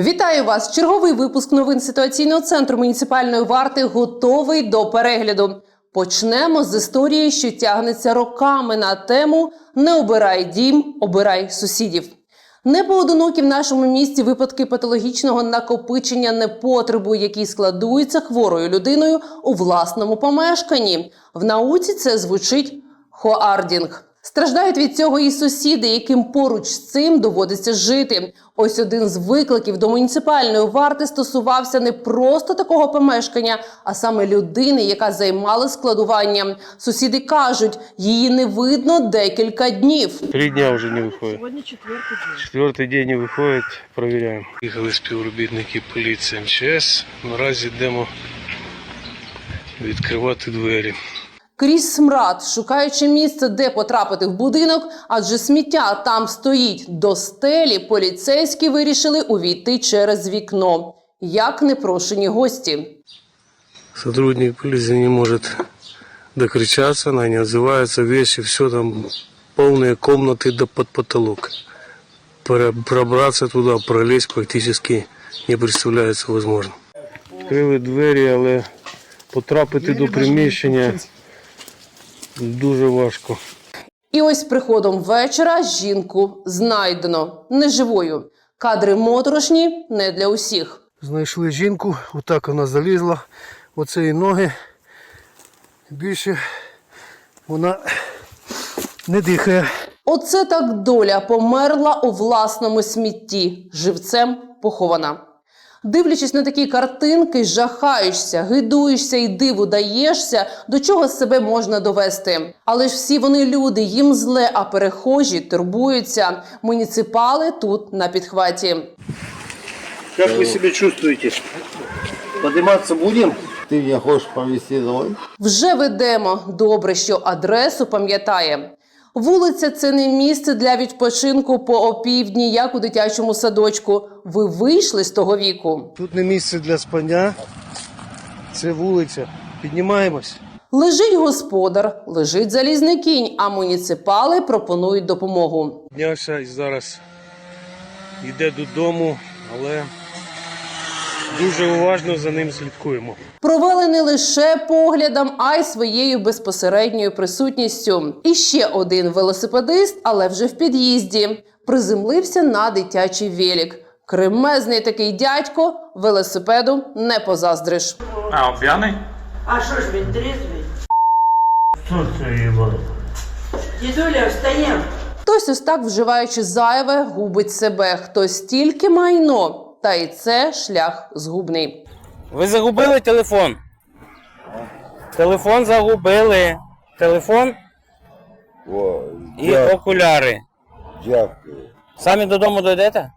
Вітаю вас! Черговий випуск новин ситуаційного центру муніципальної варти готовий до перегляду. Почнемо з історії, що тягнеться роками на тему Не обирай дім, обирай сусідів. Не поодинокі в нашому місті випадки патологічного накопичення непотребу, які складуються хворою людиною у власному помешканні. В науці це звучить хоардінг. Страждають від цього і сусіди, яким поруч з цим доводиться жити. Ось один з викликів до муніципальної варти стосувався не просто такого помешкання, а саме людини, яка займала складуванням. Сусіди кажуть, її не видно декілька днів. Три дня вже не виходить. Сьогодні четвертий день. Четвертий день не виходить, провіряємо. Їхали співробітники поліції МЧС. Наразі йдемо відкривати двері Крізь смрад, шукаючи місце, де потрапити в будинок, адже сміття там стоїть до стелі, поліцейські вирішили увійти через вікно, як непрошені гості. Сотрудник полиции не может докричаться, она не отзывается, вещи, все там полные комнаты до под потолок. Пора- Пробраться туда, пролезть практически не представляється возможно. Відкрили двері, але потрапити до приміщення дуже важко. І ось приходом вечора жінку знайдено неживою. Кадри моторошні не для усіх. Знайшли жінку, отак вона залізла, оце і ноги. Більше вона не дихає. Оце так доля померла у власному смітті, живцем похована. Дивлячись на такі картинки, жахаєшся, гидуєшся і диву даєшся, до чого себе можна довести. Але ж всі вони люди, їм зле, а перехожі турбуються. Муніципали тут на підхваті. Як ви себе чувствуєте? Подиматися будемо? Ты меня хочешь повезти домой? Вже ведемо. Добре, що адресу пам'ятає. Вулиця це не місце для відпочинку по опівдні, як у дитячому садочку. Ви вийшли з того віку. Тут не місце для спання. Це вулиця. Піднімаємось. Лежить господар, лежить залізний кінь, а муніципали пропонують допомогу. Піднявся і зараз йде додому, але дуже уважно за ним слідкуємо. Провели не лише поглядом, а й своєю безпосередньою присутністю. І ще один велосипедист, але вже в під'їзді, приземлився на дитячий велик. Кремезний такий дядько велосипеду не позаздриш. А, он пьяный? А що ж він трезвий? Что ты ебал? Дідуля, встаєм. Хтось ось так, вживаючи зайве, губить себе. Хтось тільки майно. Та й це шлях згубний. Ви загубили телефон? Телефон загубили. Телефон О, і дя- окуляри. дякую. Самі додому дойдете?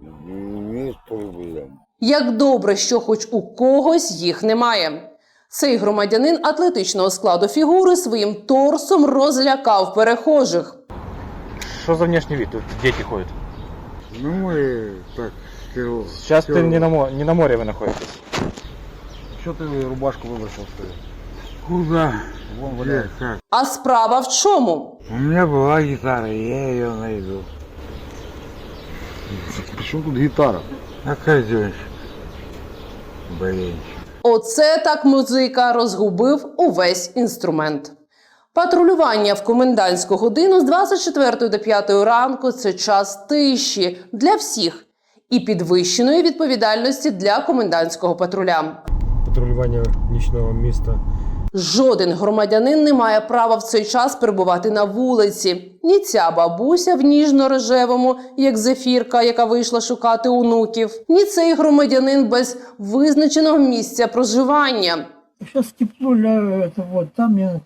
З проблем. Як добре, що хоч у когось їх немає. Цей громадянин атлетичного складу фігури своїм торсом розлякав перехожих. Что за внешний вид? Тут дети ходят. Ну, мы так, Кирилл. Сейчас ты не на, мо- не на море вы находитесь. Что ты рубашку выбросил, что ли? Куда? Вон валяется. Как? А справа в чому? У меня была гитара, я ее найду. Почему тут гитара? Какая девочка? Блин. Оце так музика розгубив увесь інструмент. Патрулювання в комендантську годину з 24 до 5 ранку це час тиші для всіх і підвищеної відповідальності для комендантського патруля. патрулювання нічного міста. Жоден громадянин не має права в цей час перебувати на вулиці. Ні ця бабуся в ніжно-рожевому, як зефірка, яка вийшла шукати онуків, ні цей громадянин без визначеного місця проживання. Сейчас тепло, там я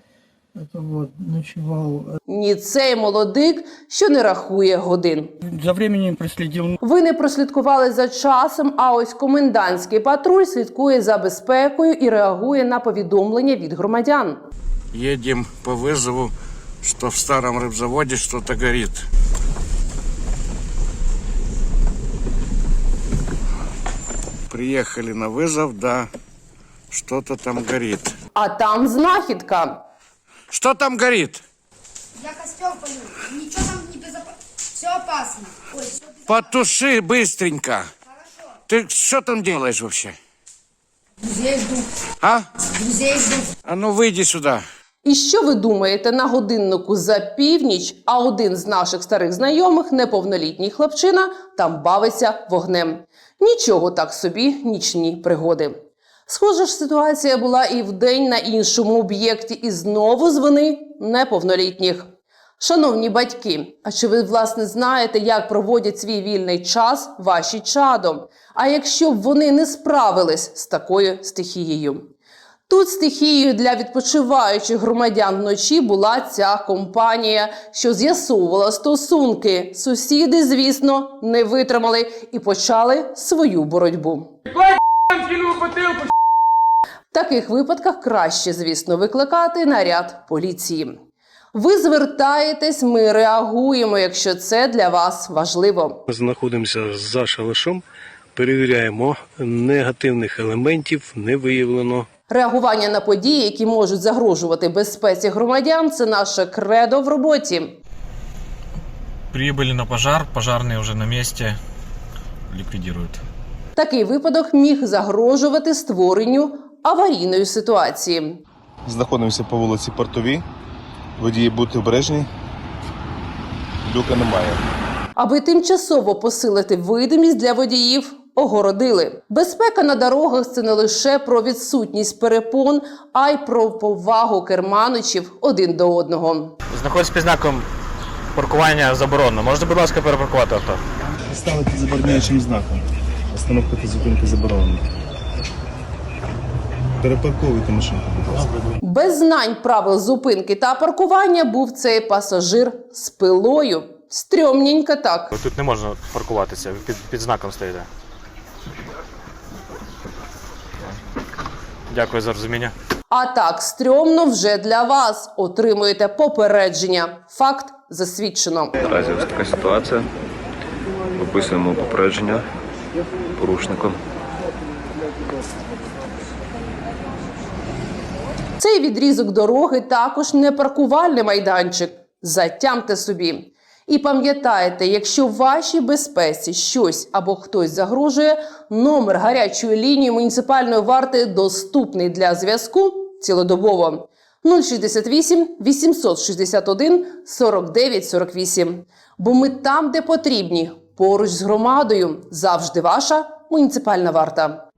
это вот ночевал. Ні цей молодик, що не рахує годин. За временем проследил. Ви не прослідкували за часом, а ось комендантський патруль слідкує за безпекою і реагує на повідомлення від громадян. Едем по вызову, что в старом рыбзаводе что-то горит. Приехали на вызов, да, что-то там горит. А там знахідка. Что там горит? Я костер полю. Ничего там не безопасно. Все опасно. Ой, все Потуши быстренько. хорошо. Ты что там делаешь вообще? Друзей жду. А? Друзей жду. А ну выйди сюда. І що ви думаєте, на годиннику за північ, а один з наших старих знайомих, неповнолітній хлопчина, там бавиться вогнем. Нічого так собі, нічні пригоди. Схожа ж ситуація була і вдень на іншому об'єкті, і знову з неповнолітніх. Шановні батьки, а чи ви власне знаєте, як проводять свій вільний час ваші чадом? А якщо б вони не справились з такою стихією? Тут стихією для відпочиваючих громадян вночі була ця компанія, що з'ясовувала стосунки. Сусіди, звісно, не витримали і почали свою боротьбу. В таких випадках краще, звісно, викликати наряд поліції. Ви звертаєтесь, ми реагуємо, якщо це для вас важливо. Знаходимося за шалашом, перевіряємо, негативних елементів не виявлено. Реагування на події, які можуть загрожувати безпеці громадян, це наше кредо в роботі. Прибыли на пожар, пожарные уже на месте, ликвидируют. Такий випадок міг загрожувати створенню аварійної ситуації. Знаходимося по вулиці Портовій. Водії будьте обережні. Люка немає. Аби тимчасово посилити видимість для водіїв, огородили. Безпека на дорогах це не лише про відсутність перепон, а й про повагу керманичів один до одного. Знаходиться під знаком паркування заборонено. Можете, будь ласка, перепаркувати авто? Стали під забороняючим знаком. Остановка та зупинка заборонена. Перепарковуйте машинку, будь ласка. Без знань правил зупинки та паркування був цей пасажир з пилою. Стрьомненько так. Тут не можна паркуватися, під, під знаком стоїте. Дякую за розуміння. А так, стрьомно вже для вас. Отримуєте попередження. Факт засвідчено. Наразі ось така ситуація. Виписуємо попередження порушникам. Цей відрізок дороги також не паркувальний майданчик. Затямте собі. І пам'ятайте, якщо вашій безпеці щось або хтось загрожує, номер гарячої лінії муніципальної варти доступний для зв'язку цілодобово 068 861 49 48. Бо ми там, де потрібні, поруч з громадою, завжди ваша муніципальна варта.